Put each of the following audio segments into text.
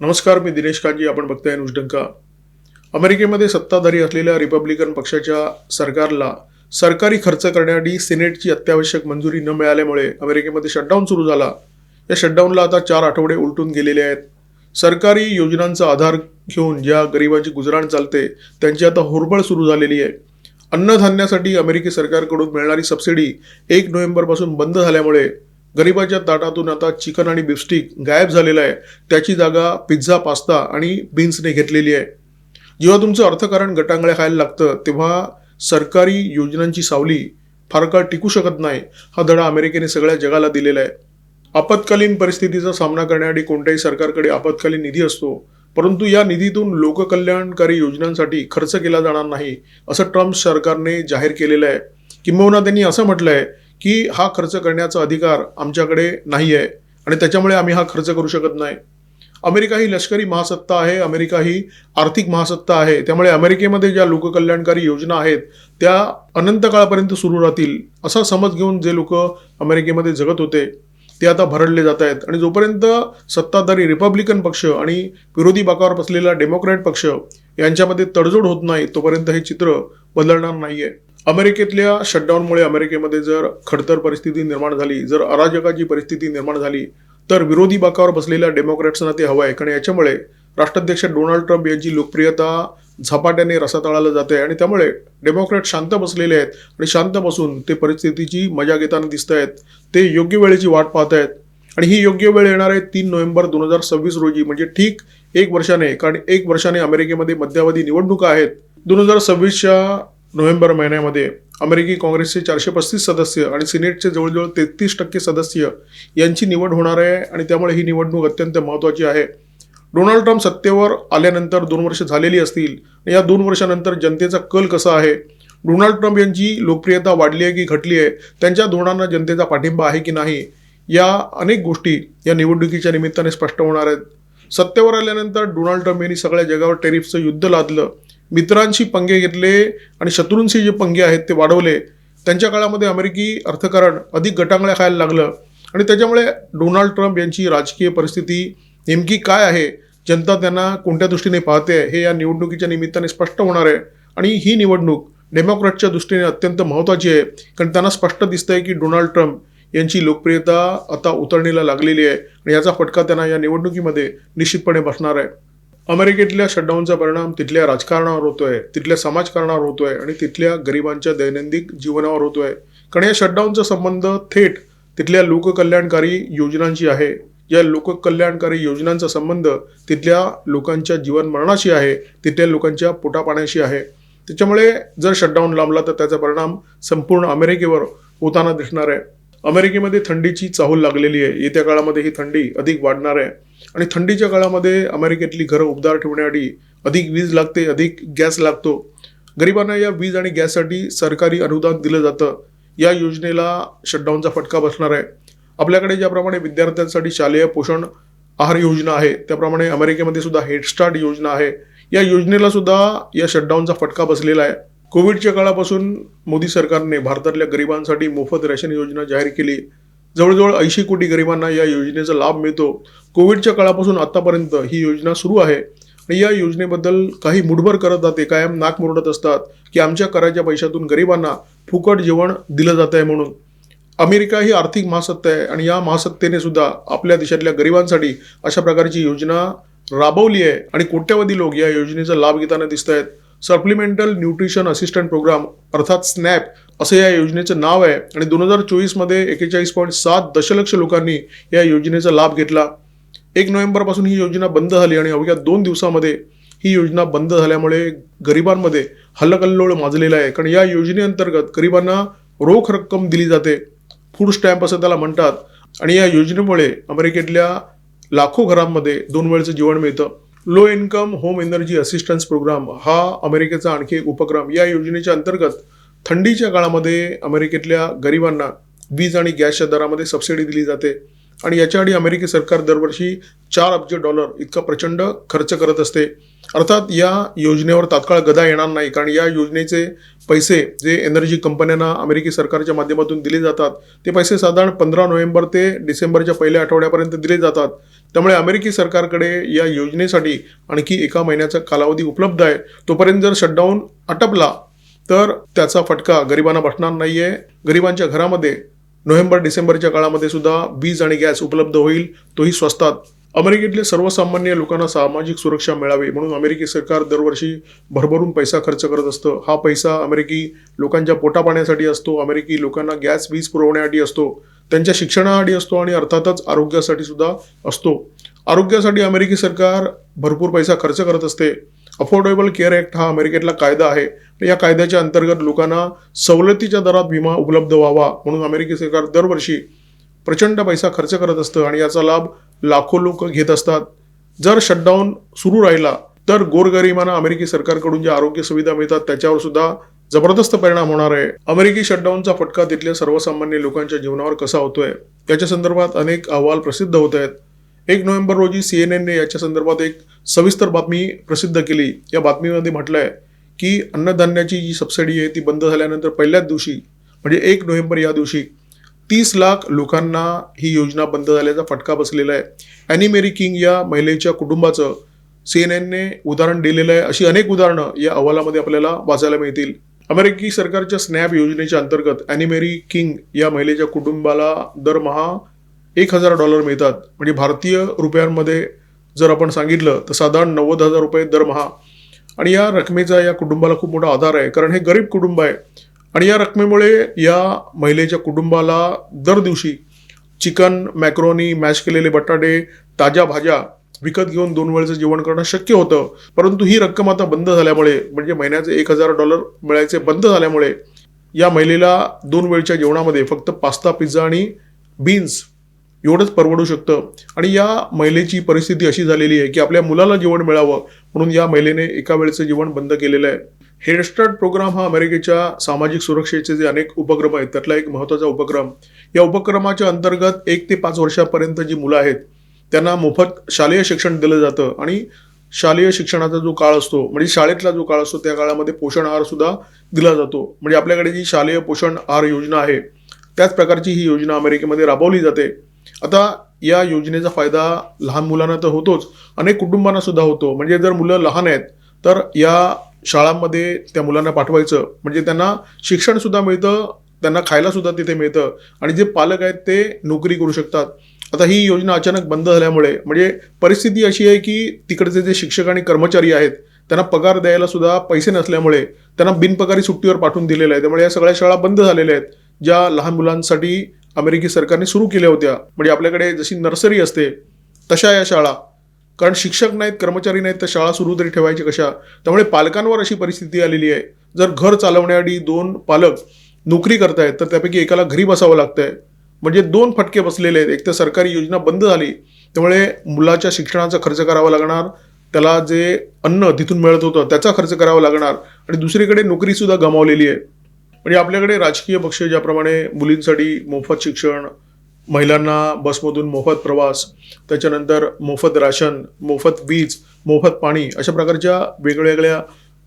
नमस्कार मी दिनेश कांजी आपण बघताय न्यूज अमेरिकेमध्ये सत्ताधारी असलेल्या रिपब्लिकन पक्षाच्या सरकारला सरकारी खर्च करण्यासाठी सिनेटची अत्यावश्यक मंजुरी न मिळाल्यामुळे अमेरिकेमध्ये शटडाऊन सुरू झाला. या शटडाऊनला आता चार आठवडे उलटून गेलेले आहेत. सरकारी योजनांचा आधार घेऊन ज्या गरिबांची गुजराण चालते त्यांची आता होरबळ सुरू झालेली आहे. अन्नधान्यासाठी अमेरिकी सरकारकडून मिळणारी सबसिडी एक नोव्हेंबरपासून बंद झाल्यामुळे गरिबाच्या ताटातून आता चिकन आणि बिफस्टिक गायब झालेला आहे. त्याची जागा पिझ्झा पास्ता आणि बीन्सने घेतलेली आहे. जेव्हा तुमचं अर्थकारण गटांगळ्या खायला लागतं तेव्हा सरकारी योजनांची सावली फार काळ टिकू शकत नाही. हा धडा अमेरिकेने सगळ्या जगाला दिलेला आहे. आपत्कालीन परिस्थितीचा सामना करण्यासाठी कोणत्याही सरकारकडे आपत्कालीन निधी असतो. परंतु या निधीतून लोककल्याणकारी योजनांसाठी खर्च केला जाणार नाही असं ट्रम्प सरकारने जाहीर केलेलं आहे. किंबहुना त्यांनी असं म्हटलं आहे की हा खर्च करण्याचा अधिकार आमच्याकडे नाही आहे आणि त्याच्यामुळे आम्ही हा खर्च करू शकत नाही. अमेरिका ही लष्करी महासत्ता आहे अमेरिका ही आर्थिक महासत्ता आहे. त्यामुळे अमेरिकेमध्ये ज्या लोककल्याणकारी योजना आहेत त्या अनंत काळापर्यंत सुरू राहतील असा समज घेऊन जे लोक अमेरिकेमध्ये जगत होते ते आता भरडले जात आहेत. आणि जोपर्यंत सत्ताधारी रिपब्लिकन पक्ष आणि विरोधी बाकावर बसलेला डेमोक्रॅट पक्ष यांच्यामध्ये तडजोड होत नाही तोपर्यंत हे चित्र बदलणार नाही आहे अमेरिकेतल्या शटडाऊनमुळे अमेरिकेमध्ये जर खडतर परिस्थिती निर्माण झाली जर अराजकाची परिस्थिती निर्माण झाली तर विरोधी बाकावर बसलेल्या डेमोक्रॅट्सना ते हवं आहे. कारण याच्यामुळे राष्ट्राध्यक्ष डोनाल्ड ट्रम्प यांची लोकप्रियता झपाट्याने रसातळाला जाते आणि त्यामुळे डेमोक्रॅट शांत बसलेले आहेत आणि शांत बसून ते परिस्थितीची मजा घेताना दिसत आहेत. ते योग्य वेळेची वाट पाहत आहेत. आणि ही योग्य वेळ येणार आहे तीन नोव्हेंबर दोन हजार सव्वीस रोजी. म्हणजे ठीक एक वर्षाने कारण एक वर्षाने अमेरिकेमध्ये मध्यावधी निवडणुका आहेत. दोन हजार सव्वीसच्या नोव्हेंबर महिन्यामध्ये अमेरिकी काँग्रेसचे चारशे पस्तीस सदस्य आणि सिनेटचे जवळजवळ तेहतीस टक्के सदस्य यांची निवड होणार आहे आणि त्यामुळे ही निवडणूक अत्यंत महत्त्वाची आहे. डोनाल्ड ट्रम्प सत्तेवर आल्यानंतर दोन वर्ष झालेली असतील. या दोन वर्षानंतर जनतेचा कल कसा आहे? डोनाल्ड ट्रम्प यांची लोकप्रियता वाढली आहे की घटली आहे? त्यांच्या धोरणांना जनतेचा पाठिंबा आहे की नाही? या अनेक गोष्टी या निवडणुकीच्या निमित्ताने स्पष्ट होणार आहेत. सत्तेवर आल्यानंतर डोनाल्ड ट्रम्प यांनी सगळ्या जगावर टेरिफचं युद्ध लादलं. मित्रांशी पंगे घेतले आणि शत्रूंशी जे पंगे आहेत ते वाढवले त्यांच्या काळामध्ये अमेरिकी अर्थकारण अधिक गटांगळ्या खायला लागलं. आणि त्याच्यामुळे डोनाल्ड ट्रम्प यांची राजकीय परिस्थिती नेमकी काय आहे? जनता त्यांना कोणत्या दृष्टीने पाहते? हे या निवडणुकीच्या निमित्ताने स्पष्ट होणार आहे. आणि ही निवडणूक डेमोक्रॅटच्या दृष्टीने अत्यंत महत्त्वाची आहे कारण त्यांना स्पष्ट दिसतंय की डोनाल्ड ट्रम्प यांची लोकप्रियता आता उतरणीला लागलेली आहे. आणि याचा फटका त्यांना या निवडणुकीमध्ये निश्चितपणे बसणार आहे. अमेरिकेतल्या शटडाऊनचा परिणाम तिथल्या राजकारणावर होतोय तिथल्या समाजकारणावर होतोय आणि तिथल्या गरिबांच्या दैनंदिन जीवनावर होतोय. कारण या शटडाऊनचा संबंध थेट तिथल्या लोककल्याणकारी योजनांशी आहे. या लोककल्याणकारी योजनांचा संबंध तिथल्या लोकांच्या जीवनमरणाशी आहे तिथल्या लोकांच्या पोटापाण्याशी आहे. त्याच्यामुळे जर शटडाऊन लांबला तर त्याचा परिणाम संपूर्ण अमेरिकेवर होताना दिसणार आहे. अमेरिकेमध्ये थंडीची चाहूल लागलेली आहे. येत्या काळामध्ये ही थंडी अधिक वाढणार आहे. आणि थंडीच्या काळामध्ये अमेरिकेतली घरं उबदार ठेवण्यासाठी अधिक वीज लागते अधिक गॅस लागतो. गरिबांना या वीज आणि गॅससाठी सरकारी अनुदान दिलं जातं. या योजनेला शटडाऊनचा फटका बसणार आहे. आपल्याकडे ज्याप्रमाणे विद्यार्थ्यांसाठी शालेय पोषण आहार योजना आहे त्याप्रमाणे अमेरिकेमध्ये सुद्धा हेडस्टार्ट योजना आहे. या योजनेला सुद्धा या शटडाऊनचा फटका बसलेला आहे. कोविडच्या काळापासून मोदी सरकारने भारतातल्या गरिबांसाठी मोफत रेशन योजना जाहीर केली. जवळजवळ ऐंशी कोटी गरिबांना या योजनेचा लाभ मिळतो. कोविडच्या काळापासून आतापर्यंत ही योजना सुरू आहे. आणि या योजनेबद्दल काही मुठभर करत जाते कायम नाक मुरडत असतात की आमच्या कराच्या पैशातून गरिबांना फुकट जेवण दिलं जात आहे म्हणून. अमेरिका ही आर्थिक महासत्ता आहे आणि या महासत्तेने सुद्धा आपल्या देशातल्या गरिबांसाठी अशा प्रकारची योजना राबवली आहे आणि कोट्यावधी लोक या योजनेचा लाभ घेताना दिसत आहेत सप्लिमेंटल न्यूट्रिशन असिस्टंट प्रोग्राम अर्थात स्नॅप असं या योजनेचं नाव आहे. आणि दोन हजार चोवीसमध्ये एकेचाळीस पॉईंट सात दशलक्ष लोकांनी या योजनेचा लाभ घेतला. एक नोव्हेंबरपासून ही योजना बंद झाली आणि अवघ्या दोन दिवसामध्ये ही योजना बंद झाल्यामुळे गरिबांमध्ये हल्लकल्लोळ माजलेला आहे. कारण या योजनेअंतर्गत गरिबांना रोख रक्कम दिली जाते. फूड स्टॅम्प असं त्याला म्हणतात. आणि या योजनेमुळे अमेरिकेतल्या लाखो घरांमध्ये दोन वेळचं जेवण मिळतं. Low income home energy assistance program हा अमेरिकेचा आणखी एक उपक्रम. या योजनेच्या अंतर्गत थंडीच्या काळामध्ये अमेरिकेतल्या गरिबांना वीज आणि गॅसच्या दरामध्ये सबसिडी दिली जाते आणि याच्याआधी अमेरिकी सरकार दरवर्षी चार अब्ज डॉलर इतका प्रचंड खर्च करत असते. अर्थात या योजनेवर तात्काळ गदा येणार नाही कारण या योजनेचे पैसे जे एनर्जी कंपन्यांना अमेरिकी सरकारच्या माध्यमातून दिले जातात ते पैसे साधारण पंधरा नोव्हेंबर ते डिसेंबरच्या पहिल्या आठवड्यापर्यंत दिले जातात. त्यामुळे अमेरिकी सरकारकडे या योजनेसाठी आणखी एका महिन्याचा कालावधी उपलब्ध आहे. तोपर्यंत जर शटडाऊन आटपला तर त्याचा फटका गरिबांना बसणार आहे गरिबांच्या घरामध्ये नोव्हेंबर डिसेंबरच्या काळामध्ये सुद्धा वीज आणि गॅस उपलब्ध होईल तोही स्वस्तात. अमेरिकेतले सर्वसामान्य लोकांना सामाजिक सुरक्षा मिळावी म्हणून अमेरिकी सरकार दरवर्षी भरभरून पैसा खर्च करत असतं. हा पैसा अमेरिकी लोकांच्या पोटापाण्यासाठी असतो. अमेरिकी लोकांना गॅस वीज पुरवण्यासाठी असतो. त्यांच्या शिक्षणासाठी असतो आणि अर्थातच आरोग्यासाठी सुद्धा असतो. आरोग्यासाठी अमेरिकी सरकार भरपूर पैसा खर्च करत असते. अफोर्डेबल केअर ॲक्ट हा अमेरिकेतला कायदा आहे. या कायद्याच्या अंतर्गत लोकांना सवलतीच्या दरात विमा उपलब्ध व्हावा म्हणून अमेरिकी सरकार दरवर्षी प्रचंड पैसा खर्च करत असतं आणि याचा लाभ लाखो लोक घेत असतात. जर शटडाऊन सुरू राहिला तर गोरगरिबांना अमेरिकी सरकारकडून ज्या आरोग्य सुविधा मिळतात त्याच्यावर सुद्धा जबरदस्त परिणाम होणार आहे. अमेरिकी शटडाऊनचा फटका तिथल्या सर्वसामान्य लोकांच्या जीवनावर कसा होतोय? याच्या संदर्भात अनेक अहवाल प्रसिद्ध होत आहेत. एक नोव्हेंबर रोजी सी एन एनने याच्या संदर्भात एक सविस्तर बातमी प्रसिद्ध केली. या बातमीमध्ये म्हटलंय की अन्नधान्याची जी सबसिडी आहे ती बंद झाल्यानंतर पहिल्याच दिवशी म्हणजे एक नोव्हेंबर या दिवशी तीस लाख लोकांना ही योजना बंद झाल्याचा फटका बसलेला आहे. ॲनिमेरी किंग या महिलेच्या कुटुंबाचं सी एन एनने उदाहरण दिलेलं आहे. अशी अनेक उदाहरणं या अहवालामध्ये आपल्याला वाचायला मिळतील. अमेरिकी सरकारच्या स्नॅप योजनेच्या अंतर्गत ॲनिमेरी किंग या महिलेच्या कुटुंबाला दरमहा एक हजार डॉलर मिळतात. म्हणजे भारतीय रुपयांमध्ये जर आपण सांगितलं तर साधारण नव्वद हजार रुपये दरमहा. आणि या रकमेचा या कुटुंबाला खूप मोठा आधार आहे. कारण हे गरीब कुटुंब आहे. आणि या रकमेमुळे या महिलेच्या कुटुंबाला दर दिवशी चिकन मॅक्रोनी मॅश केलेले बटाटे ताज्या भाज्या विकत घेऊन दोन वेळचं जेवण करणं शक्य होतं. परंतु ही रक्कम आता बंद झाल्यामुळे म्हणजे महिन्याचे एक हजार डॉलर मिळायचे बंद झाल्यामुळे या महिलेला दोन वेळच्या जेवणामध्ये फक्त पास्ता पिझ्झा आणि बीन्स एवढंच परवडू शकतं. आणि या महिलेची परिस्थिती अशी झालेली आहे की आपल्या मुलाला जेवण मिळावं म्हणून या महिलेने एका वेळचं जेवण बंद केलेलं आहे. हेडस्टार्ट प्रोग्राम हा अमेरिकेच्या सामाजिक सुरक्षेचे जे अनेक उपक्रम आहेत त्यातला एक महत्त्वाचा उपक्रम. या उपक्रमाच्या अंतर्गत एक ते पाच वर्षापर्यंत जी मुलं आहेत त्यांना मोफत शालेय शिक्षण दिलं जातं आणि शालेय शिक्षणाचा जो काळ असतो म्हणजे शाळेतला जो काळ असतो त्या काळामध्ये पोषण आहार सुद्धा दिला जातो. म्हणजे आपल्याकडे जी शालेय पोषण आहार योजना आहे त्याच प्रकारची ही योजना अमेरिकेमध्ये राबवली जाते. आता या योजनेचा फायदा लहान मुलांना तर होतोच अनेक कुटुंबांना सुद्धा होतो. म्हणजे जर मुलं लहान आहेत तर या शाळांमध्ये त्या मुलांना पाठवायचं म्हणजे त्यांना शिक्षण सुद्धा मिळतं त्यांना खायला सुद्धा तिथे मिळतं. आणि जे पालक आहेत ते नोकरी करू शकतात. आता ही योजना अचानक बंद झाल्यामुळे म्हणजे परिस्थिती अशी आहे की तिकडचे जे शिक्षक आणि कर्मचारी आहेत त्यांना पगार द्यायला सुद्धा पैसे नसल्यामुळे त्यांना बिनपगारी सुट्टीवर पाठवून दिलेलं आहे. त्यामुळे या सगळ्या शाळा बंद झालेल्या आहेत ज्या लहान मुलांसाठी अमेरिकी सरकारने सुरू केल्या होत्या. म्हणजे आपल्याकडे जशी नर्सरी असते तशा या शाळा. कारण शिक्षक नाहीत कर्मचारी नाहीत तर शाळा सुरू तरी ठेवायची कशा? त्यामुळे पालकांवर अशी परिस्थिती आलेली आहे. जर घर चालवण्यासाठी दोन पालक नोकरी करतायत तर त्यापैकी एकाला घरी बसावं लागतंय. म्हणजे दोन फटके बसलेले आहेत. एक तर सरकारी योजना बंद झाली त्यामुळे मुलाच्या शिक्षणाचा खर्च करावा लागणार त्याला जे अन्न तिथून मिळत होतं त्याचा खर्च करावा लागणार आणि दुसरीकडे नोकरीसुद्धा गमावलेली आहे. म्हणजे आपल्याकडे राजकीय पक्ष ज्याप्रमाणे मुलींसाठी मोफत शिक्षण महिलांना बसमधून मोफत प्रवास त्याच्यानंतर मोफत राशन मोफत वीज मोफत पाणी अशा प्रकारच्या वेगवेगळ्या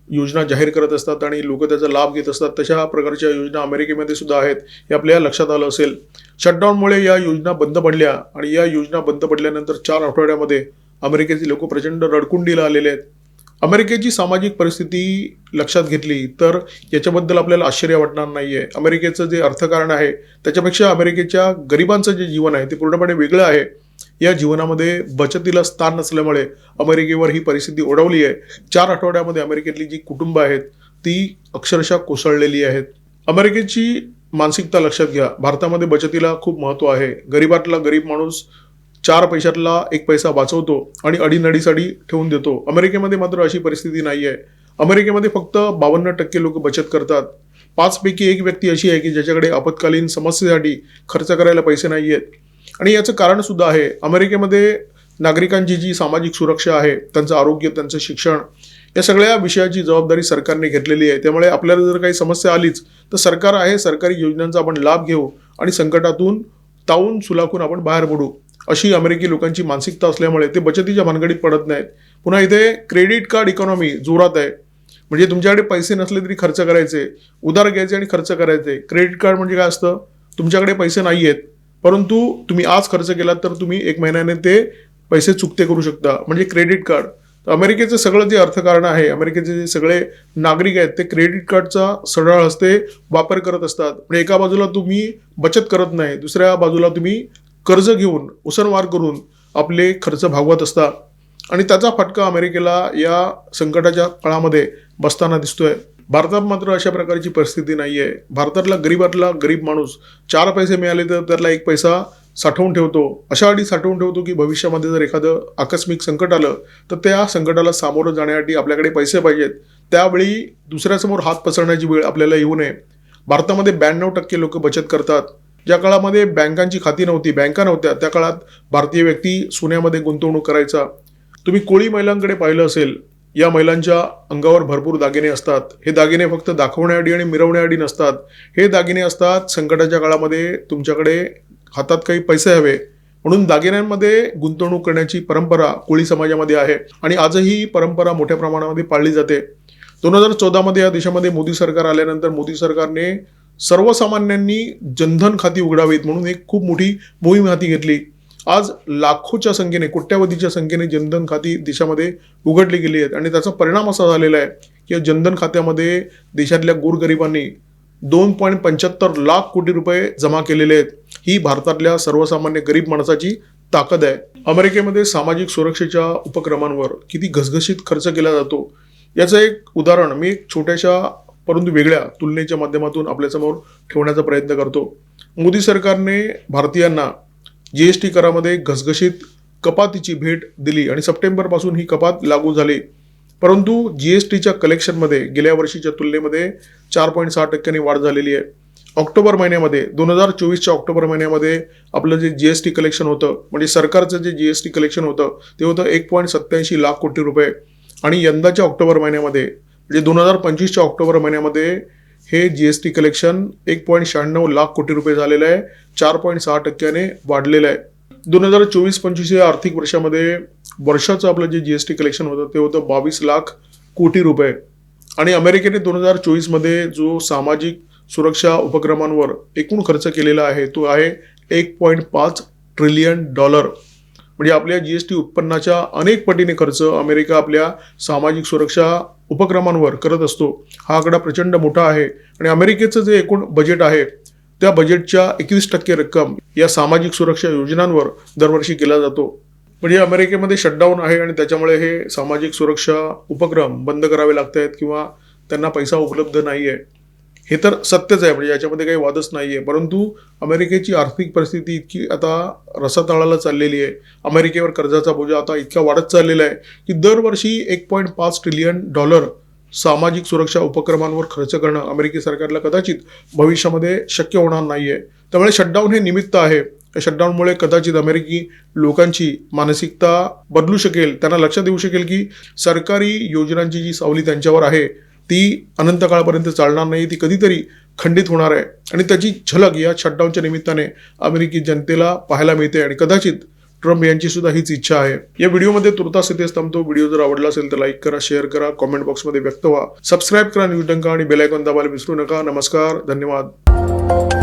योजना जाहीर करत असतात आणि लोक त्याचा लाभ घेत असतात तशा प्रकारच्या योजना अमेरिकेमध्ये सुद्धा आहेत हे आपल्या लक्षात आलं असेल. शटडाऊनमुळे या योजना बंद पडल्या आणि या योजना बंद पडल्यानंतर चार आठवड्यामध्ये अमेरिकेचे लोक प्रचंड रडकुंडीला आलेले आहेत. अमेरिकेची सामाजिक परिस्थिती लक्षात घेतली तर याच्याबद्दल आपल्याला आश्चर्य वाटणार नाही आहे अमेरिकेचं जे अर्थकारण आहे त्याच्यापेक्षा अमेरिकेच्या गरिबांचं जे जीवन आहे ते पूर्णपणे वेगळं आहे. या जीवनामध्ये बचतीला स्थान नसल्यामुळे अमेरिकेवर ही परिस्थिती ओढवली आहे. चार आठवड्यामध्ये अमेरिकेतली जी कुटुंब आहेत ती अक्षरशः कोसळलेली आहेत. अमेरिकेची मानसिकता लक्षात घ्या. भारतामध्ये बचतीला खूप महत्त्व आहे. गरीबातला गरीब माणूस चार पैशातला एक पैसा वाचवतो आणि अडीनडीसाठी ठेवून देतो. अमेरिकेमध्ये मात्र अशी परिस्थिती नाही आहे अमेरिकेमध्ये फक्त बावन्न टक्के लोक बचत करतात. पाचपैकी एक व्यक्ती अशी आहे की ज्याच्याकडे आपत्कालीन समस्येसाठी खर्च करायला पैसे नाही आहेत आणि याचं कारण सुद्धा आहे अमेरिकेमध्ये नागरिकांची जी सामाजिक सुरक्षा आहे त्यांचं आरोग्य त्यांचं शिक्षण या सगळ्या विषयाची जबाबदारी सरकारने घेतलेली आहे. त्यामुळे आपल्याला जर काही समस्या आलीच तर सरकार आहे सरकारी योजनांचा आपण लाभ घेऊ आणि संकटातून तावून सुलाखून आपण बाहेर पडू. अशी अमेरिकी लोकांची मानसिकता असल्यामुळे ते बचतीच्या भानगडीत पडत नाहीत. पुन्हा इथे क्रेडिट कार्ड इकॉनॉमी जोरात आहे. म्हणजे तुमच्याकडे पैसे नसले तरी खर्च करायचे. उधार घ्यायचे आणि खर्च करायचे. क्रेडिट कार्ड म्हणजे काय असतं? तुमच्याकडे पैसे नाही आहेत परंतु तुम्ही आज खर्च केलात तर तुम्ही एक महिन्याने ते पैसे चुकते करू शकता. म्हणजे क्रेडिट कार्ड. तर अमेरिकेचं सगळं जे अर्थकारण आहे अमेरिकेचे जे सगळे नागरिक आहेत ते क्रेडिट कार्डचा सरळ हस्ते वापर करत असतात. म्हणजे एका बाजूला तुम्ही बचत करत नाही दुसऱ्या बाजूला तुम्ही कर्ज घेऊन उसनवार करून आपले खर्च भागवत असतात. आणि त्याचा फटका अमेरिकेला या संकटाच्या काळामध्ये बसताना दिसतोय. भारतात मात्र अशा प्रकारची परिस्थिती नाही आहे भारतातला गरीबातला गरीब माणूस चार पैसे मिळाले तर त्याला एक पैसा साठवून ठेवतो. अशा अटी साठवून ठेवतो की भविष्यामध्ये जर एखादं आकस्मिक संकट आलं तर त्या संकटाला सामोरं जाण्यासाठी आपल्याकडे पैसे पाहिजेत. त्यावेळी दुसऱ्यासमोर हात पसरण्याची वेळ आपल्याला येऊ नये. भारतामध्ये ब्याण्णव टक्के लोक बचत करतात. ज्या काळामध्ये बँकांची खाती नव्हती बँका नव्हत्या त्या काळात भारतीय व्यक्ती सोन्यामध्ये गुंतवणूक करायचा. तुम्ही कोळी महिलांकडे पाहिलं असेल या महिलांच्या अंगावर भरपूर दागिने असतात. हे दागिने फक्त दाखवण्याआधी आणि मिरवण्याआधी नसतात. हे दागिने असतात संकटाच्या काळामध्ये तुमच्याकडे हातात काही पैसे हवे. म्हणून दागिन्यांमध्ये गुंतवणूक करण्याची परंपरा कोळी समाजामध्ये आहे आणि आजही ही परंपरा मोठ्या प्रमाणामध्ये पाळली जाते. दोन हजार चौदामध्ये या देशामध्ये मोदी सरकार आल्यानंतर मोदी सरकारने सर्वसामान्यांनी जनधन खाती उघडावीत म्हणून एक खूप मोठी मोहीम हाती घेतली. आज लाखोच्या संख्येने कोट्यावधीच्या संख्येने जनधन खाती देशामध्ये उघडली गेली आहेत. आणि त्याचा परिणाम असा झालेला आहे की या जनधन खात्यामध्ये देशातल्या गोरगरिबांनी दोन पॉईंट पंच्याहत्तर लाख कोटी रुपये जमा केलेले आहेत. ही भारतातल्या सर्वसामान्य गरीब माणसाची ताकद आहे. अमेरिकेमध्ये सामाजिक सुरक्षेच्या उपक्रमांवर किती घसघशीत खर्च केला जातो? याचं एक उदाहरण मी एक छोट्याशा परंतु वेगळ्या तुलनेच्या माध्यमातून आपल्यासमोर ठेवण्याचा प्रयत्न करतो. मोदी सरकारने भारतीयांना जी एस टी करामध्ये घसघशीत कपातीची भेट दिली आणि सप्टेंबरपासून ही कपात लागू झाली. परंतु जी एस टीच्या कलेक्शनमध्ये गेल्या वर्षीच्या तुलनेमध्ये चार पॉईंट सहा टक्क्यांनी वाढ झालेली आहे. ऑक्टोबर महिन्यामध्ये दोन हजार चोवीसच्या ऑक्टोबर महिन्यामध्ये आपलं जे जी एस टी कलेक्शन होतं म्हणजे सरकारचं जे जी एस टी कलेक्शन होतं ते होतं एक पॉईंट सत्त्याऐंशी लाख कोटी रुपये. आणि यंदाच्या ऑक्टोबर महिन्यामध्ये म्हणजे दोन हजार पंचवीसच्या ऑक्टोबर महिन्यामध्ये हे जी एस टी कलेक्शन एक पॉईंट शहाण्णव लाख कोटी रुपये झालेलं आहे. चार पॉईंट सहा टक्क्याने वाढलेलं आहे. दोन हजार चोवीस पंचवीस या आर्थिक वर्षामध्ये वर्षाचं आपलं जे जी एस टी कलेक्शन होतं ते होतं बावीस लाख कोटी रुपये. आणि अमेरिकेने दोन हजार चोवीसमध्ये जो सामाजिक सुरक्षा उपक्रमांवर एकूण खर्च केलेला आहे तो आहे एक पॉईंट पाच ट्रिलियन डॉलर. म्हणजे आपल्या जी एस टी उत्पन्नाच्या अनेक पटीने खर्च अमेरिका आपल्या सामाजिक सुरक्षा उपक्रमांवर करत असतो. हा आकडा प्रचंड मोठा आहे आणि अमेरिकेचं जे एकूण बजेट आहे त्या बजेटच्या एकवीस टक्के रक्कम या सामाजिक सुरक्षा योजनांवर दरवर्षी केला जातो. म्हणजे अमेरिकेमध्ये शटडाऊन आहे आणि त्याच्यामुळे हे सामाजिक सुरक्षा उपक्रम बंद करावे लागत आहेत किंवा त्यांना पैसा उपलब्ध नाही आहे हे तर सत्यच आहे म्हणजे याच्यामध्ये काही वादच नाही आहे परंतु अमेरिकेची आर्थिक परिस्थिती इतकी आता रसातळाला चाललेली आहे. अमेरिकेवर कर्जाचा बोजा आता इतका वाढत चाललेला आहे की दरवर्षी एक पॉईंट पाच ट्रिलियन डॉलर सामाजिक सुरक्षा उपक्रमांवर खर्च करणं अमेरिकी सरकारला कदाचित भविष्यामध्ये शक्य होणार नाही आहे त्यामुळे शटडाऊन हे निमित्त आहे. या शटडाऊनमुळे कदाचित अमेरिकी लोकांची मानसिकता बदलू शकेल. त्यांना लक्षात येऊ शकेल की सरकारी योजनांची जी सावली त्यांच्यावर आहे ती अनंत काळापर्यंत चालणार नाही ती कधीतरी खंडित होणार आहे. आणि त्याची झलक या शटडाऊनच्या निमित्ताने अमेरिकी जनतेला पाहायला मिळते आणि कदाचित ट्रम्प यांची सुद्धा हीच इच्छा आहे. या व्हिडिओमध्ये तुर्तास इथेच थांबतो व्हिडिओ जर आवडला असेल तर लाईक करा शेअर करा कॉमेंट बॉक्समध्ये व्यक्त व्हा. सबस्क्राईब करा न्यूज डंका आणि बेलायकॉन दाबायला विसरू नका. नमस्कार धन्यवाद.